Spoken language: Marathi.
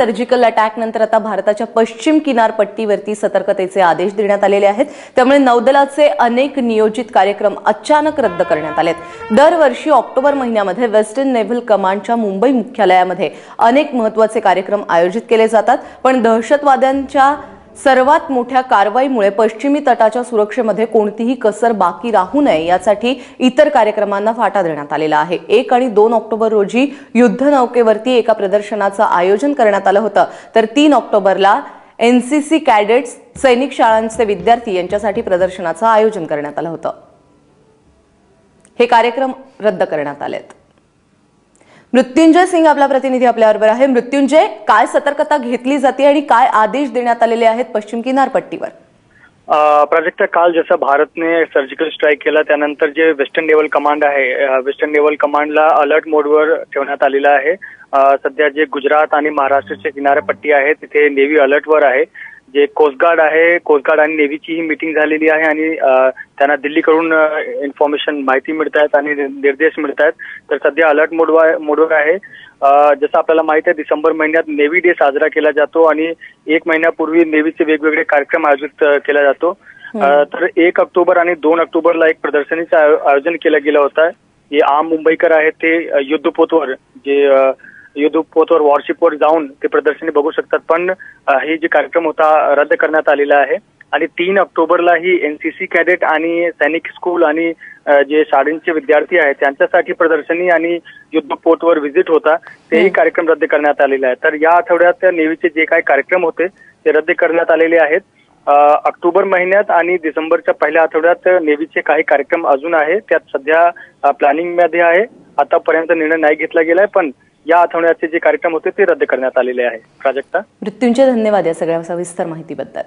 सर्जिकल अटॅक नंतर आता भारताच्या पश्चिम किनारपट्टीवरती सतर्कतेचे आदेश देण्यात आलेले आहेत. त्यामुळे नौदलाचे अनेक नियोजित कार्यक्रम अचानक रद्द करण्यात आलेत. दरवर्षी ऑक्टोबर महिन्यामध्ये वेस्टर्न नेव्हल कमांडच्या मुंबई मुख्यालयामध्ये अनेक महत्त्वाचे कार्यक्रम आयोजित केले जातात. पण दहशतवाद्यांच्या सर्वात मोठ्या कारवाईमुळे पश्चिमी तटाच्या सुरक्षेमध्ये कोणतीही कसर बाकी राहू नये यासाठी इतर कार्यक्रमांना फाटा देण्यात आलेला आहे. एक आणि दोन ऑक्टोबर रोजी युद्धनौकेवरती एका प्रदर्शनाचं आयोजन करण्यात आलं होतं. तर तीन ऑक्टोबरला एनसीसी कॅडेट्स सैनिक शाळांचे विद्यार्थी यांच्यासाठी प्रदर्शनाचं आयोजन करण्यात आलं होतं. हे कार्यक्रम रद्द करण्यात आलेत. मृत्युंजय सिंग आपला प्रतिनिधी आपल्याबरोबर आहे. मृत्युंजय काय सतर्कता घेतली जाते आणि काय आदेश देण्यात आलेले आहेत पश्चिम किनारपट्टीवर? प्राजक्ता काल जसं भारतने सर्जिकल स्ट्राईक केला त्यानंतर जे वेस्टर्न नेव्हल कमांड आहे वेस्टर्न नेव्हल कमांडला अलर्ट मोडवर ठेवण्यात आलेलं आहे. सध्या जे गुजरात आणि महाराष्ट्राचे किनारपट्टी आहे तिथे नेव्ही अलर्टवर आहे. जे कोस्टगार्ड आहे कोस्टगार्ड आणि नेव्हीची ही मिटिंग झालेली आहे आणि त्यांना दिल्लीकडून इन्फॉर्मेशन माहिती मिळत आहेत आणि निर्देश मिळत आहेत तर सध्या अलर्ट मोडवर मोडवर आहे. जसं आपल्याला माहिती आहे डिसेंबर महिन्यात नेव्ही डे साजरा केला जातो आणि एक महिन्यापूर्वी नेव्हीचे वेगवेगळे कार्यक्रम आयोजित केला जातो. तर एक ऑक्टोबर आणि दोन ऑक्टोबरला एक प्रदर्शनीचं आयो- आयोजन केलं गेलं होतं. हे आम मुंबईकर आहेत ते युद्धपोतवर जे अ, युद्धपोतवर वॉरशिपवर जाऊन ते प्रदर्शनी बघू शकतात. पण हे जे कार्यक्रम होता रद्द करण्यात आलेला आहे. आणि तीन ऑक्टोबरला ही एनसीसी कॅडेट आणि सैनिक स्कूल आणि जे शाळेंचे विद्यार्थी आहेत त्यांच्यासाठी प्रदर्शनी आणि युद्धपोतवर व्हिजिट होता तेही कार्यक्रम रद्द करण्यात आलेले आहेत तर या आठवड्यात नेव्हीचे जे काही कार्यक्रम होते ते रद्द करण्यात आलेले आहेत. ऑक्टोबर महिन्यात आणि डिसेंबरच्या पहिल्या आठवड्यात नेव्हीचे काही कार्यक्रम अजून आहे. त्यात सध्या प्लॅनिंगमध्ये आहे. आतापर्यंत निर्णय नाही घेतला गेलाय पण या आठवड्याचे जे कार्यक्रम होते ते रद्द करण्यात आलेले आहे. प्राजक्ता? मृत्यूंचे धन्यवाद या सगळ्या सविस्तर माहितीबद्दल.